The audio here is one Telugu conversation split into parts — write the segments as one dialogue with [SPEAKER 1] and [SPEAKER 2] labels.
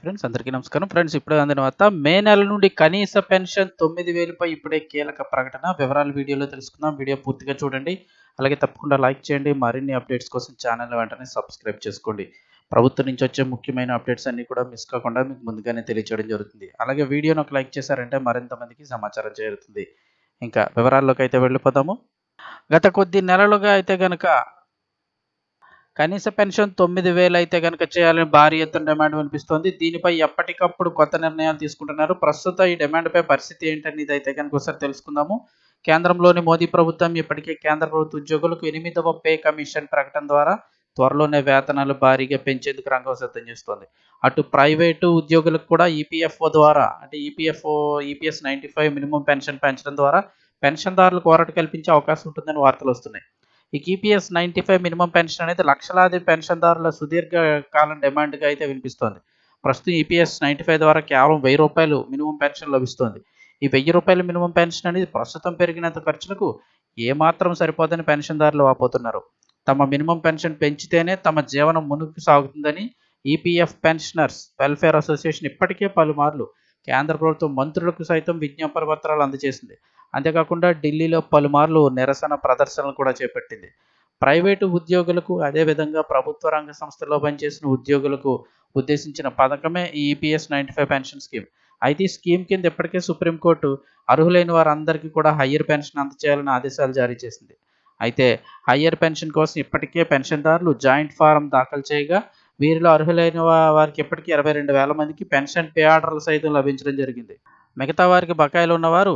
[SPEAKER 1] ఫ్రెండ్స్ అందరికీ నమస్కారం. ఫ్రెండ్స్ ఇప్పుడే అందిన వార్త మే నెల నుండి కనీస పెన్షన్ తొమ్మిది వేలపై ఇప్పుడే కీలక ప్రకటన. వివరాలు వీడియోలో తెలుసుకుందాం. వీడియో పూర్తిగా చూడండి. అలాగే తప్పకుండా లైక్ చేయండి. మరిన్ని అప్డేట్స్ కోసం ఛానల్ వెంటనే సబ్స్క్రైబ్ చేసుకోండి. ప్రభుత్వం నుంచి వచ్చే ముఖ్యమైన అప్డేట్స్ అన్నీ కూడా మిస్ కాకుండా మీకు ముందుగానే తెలియచేయడం జరుగుతుంది. అలాగే వీడియోను ఒక లైక్ చేశారంటే మరింత మందికి సమాచారం చేరుతుంది. ఇంకా వివరాల్లోకి అయితే వెళ్ళిపోతాము గత కొద్ది నెలలుగా అయితే కనుక కనీస పెన్షన్ తొమ్మిది వేలు అయితే కనుక చేయాలని భారీ ఎత్తున డిమాండ్ వినిపిస్తోంది. దీనిపై ఎప్పటికప్పుడు కొత్త నిర్ణయాలు తీసుకుంటున్నారు. ప్రస్తుత ఈ డిమాండ్పై పరిస్థితి ఏంటనేది అయితే కనుక ఒకసారి తెలుసుకుందాము. కేంద్రంలోని మోదీ ప్రభుత్వం ఇప్పటికే కేంద్ర ప్రభుత్వ ఉద్యోగులకు ఎనిమిదవ పే కమిషన్ ప్రకటన ద్వారా త్వరలోనే వేతనాలు భారీగా పెంచేందుకు రంగం సిద్ధం చేస్తోంది. అటు ప్రైవేటు ఉద్యోగులకు కూడా ఈపీఎఫ్ఓ ద్వారా అంటే EPFO EPS ninety five minimum pension పెంచడం ద్వారా పెన్షన్దారులకు ఊరట కల్పించే అవకాశం ఉంటుందని వార్తలు వస్తున్నాయి. ఈ EPS ninety five minimum pension అనేది లక్షలాది పెన్షన్దారుల సుదీర్ఘ కాలం డిమాండ్గా అయితే వినిపిస్తోంది. ప్రస్తుతం ఈపీఎస్ నైంటీ ఫైవ్ ద్వారా కేవలం వెయ్యి రూపాయలు మినిమం పెన్షన్ లభిస్తోంది. ఈ వెయ్యి రూపాయల మినిమం పెన్షన్ అనేది ప్రస్తుతం పెరిగినంత ఖర్చులకు ఏమాత్రం సరిపోదని పెన్షన్దారులు వాపోతున్నారు. తమ మినిమం పెన్షన్ పెంచితేనే తమ జీవనం మునుగు సాగుతుందని ఈపీఎఫ్ పెన్షనర్స్ వెల్ఫేర్ అసోసియేషన్ ఇప్పటికే పలుమార్లు కేంద్ర ప్రభుత్వం మంత్రులకు సైతం విజ్ఞాపన పత్రాలు అందజేసింది. అంతేకాకుండా ఢిల్లీలో పలుమార్లు నిరసన ప్రదర్శనలు కూడా చేపట్టింది. ప్రైవేటు ఉద్యోగులకు అదేవిధంగా ప్రభుత్వ రంగ సంస్థల్లో పనిచేసిన ఉద్యోగులకు ఉద్దేశించిన పథకమే ఈ EPS ninety five pension scheme. అయితే ఈ స్కీమ్ కింద ఇప్పటికే సుప్రీంకోర్టు అర్హులైన వారందరికీ కూడా హయ్యర్ పెన్షన్ అందచేయాలని ఆదేశాలు జారీ చేసింది. అయితే హయ్యర్ పెన్షన్ కోసం ఇప్పటికే పెన్షన్దారులు జాయింట్ ఫారం దాఖలు చేయగా వీరిలో అర్హులైన వారికి ఇప్పటికీ ఇరవై రెండు వేల మందికి పెన్షన్ పే ఆర్డర్లు సైతం లభించడం జరిగింది. మిగతా వారికి బకాయిలు ఉన్నవారు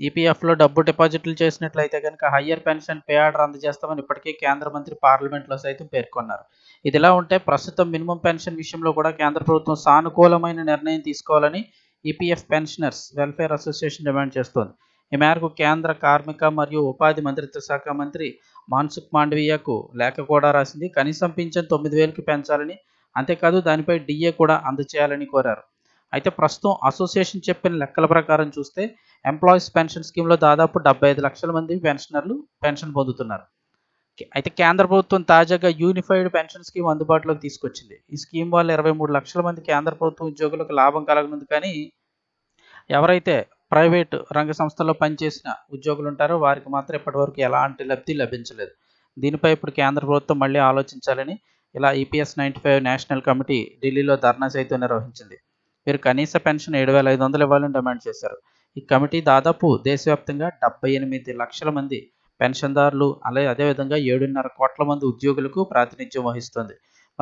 [SPEAKER 1] ఈపీఎఫ్లో డబ్బు డిపాజిట్లు చేసినట్లయితే కనుక హయ్యర్ పెన్షన్ పే ఆర్డర్ అందజేస్తామని ఇప్పటికే కేంద్ర మంత్రి పార్లమెంట్లో సైతం పేర్కొన్నారు. ఇదిలా ఉంటే ప్రస్తుతం మినిమం పెన్షన్ విషయంలో కూడా కేంద్ర ప్రభుత్వం సానుకూలమైన నిర్ణయం తీసుకోవాలని EPF pensioners welfare association demand చేస్తోంది. ఈ మేరకు కేంద్ర కార్మిక మరియు ఉపాధి మంత్రిత్వ శాఖ మంత్రి మాన్సుఖ్ మాండవీయకు లేఖ కూడా రాసింది. కనీసం పింఛన్ తొమ్మిది వేలకు పెంచాలని అంతేకాదు దానిపై డిఏ కూడా అందచేయాలని కోరారు. అయితే ప్రస్తుతం అసోసియేషన్ చెప్పిన లెక్కల ప్రకారం చూస్తే ఎంప్లాయీస్ పెన్షన్ స్కీమ్లో దాదాపు డెబ్బై ఐదు లక్షల మంది పెన్షనర్లు పెన్షన్ పొందుతున్నారు. అయితే కేంద్ర ప్రభుత్వం తాజాగా యూనిఫైడ్ పెన్షన్ స్కీమ్ అందుబాటులోకి తీసుకొచ్చింది. ఈ స్కీమ్ వల్ల ఇరవై మూడు లక్షల మంది కేంద్ర ప్రభుత్వ ఉద్యోగులకు లాభం కలగనుంది కానీ ఎవరైతే ప్రైవేట్ రంగ సంస్థల్లో పనిచేసిన ఉద్యోగులు ఉంటారో వారికి మాత్రం ఇప్పటివరకు ఎలాంటి లబ్ధి లభించలేదు. దీనిపై ఇప్పుడు కేంద్ర ప్రభుత్వం మళ్ళీ ఆలోచించాలని ఇలా EPS ninety five national committee ఢిల్లీలో ధర్నా సైతం నిర్వహించింది. వీరు కనీస పెన్షన్ ఏడు వేల ఐదు వందలు ఇవ్వాలని డిమాండ్ చేశారు. ఈ కమిటీ దాదాపు దేశవ్యాప్తంగా డెబ్బై ఎనిమిది లక్షల మంది పెన్షన్దారులు అలాగే అదేవిధంగా ఏడున్నర కోట్ల మంది ఉద్యోగులకు ప్రాతినిధ్యం వహిస్తుంది.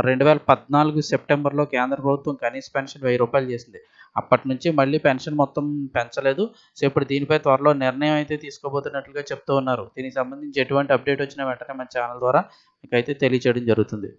[SPEAKER 1] రెండు వేల పద్నాలుగు సెప్టెంబర్లో కేంద్ర ప్రభుత్వం కనీస పెన్షన్ వెయ్యి రూపాయలు చేసింది. అప్పటి నుంచి మళ్ళీ పెన్షన్ మొత్తం పెంచలేదు. సో ఇప్పుడు దీనిపై త్వరలో నిర్ణయం అయితే తీసుకోబోతున్నట్లుగా చెప్తూ ఉన్నారు. దీనికి సంబంధించి ఎటువంటి అప్డేట్ వచ్చినా వెంటనే మన ఛానల్ ద్వారా మీకు అయితే తెలియచేయడం జరుగుతుంది.